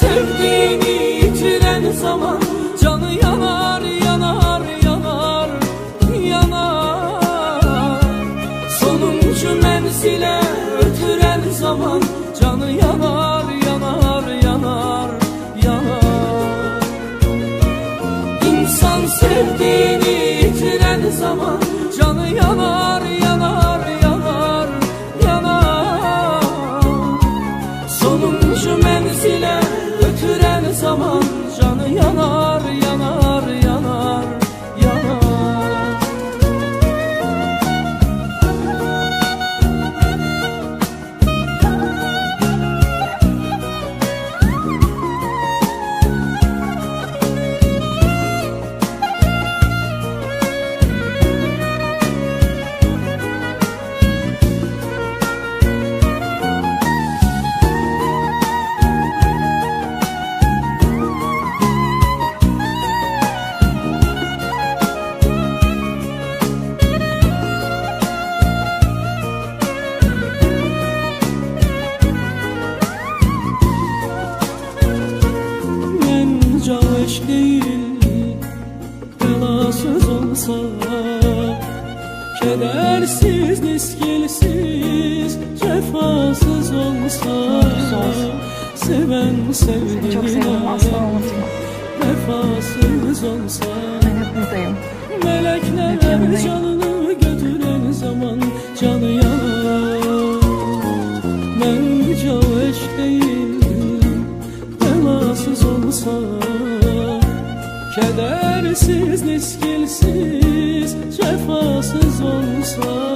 sevdiğini yitiren zaman Canı yanar yanar yanar yanar. Sonuncu menzile ötüren zaman Canı yanar yanar yanar yanar. İnsan sevdiğini yitiren zaman Canı yanar yanar yanar yanar. Sonuncu menzile Aşk değil Belasız olsa Kedersiz, miskilsiz Cefasız olsa Seven sevdiğine. Vefasız olsa Ben hep buradayım. Melekler Kedersiz, niskilsiz, cefasız olsa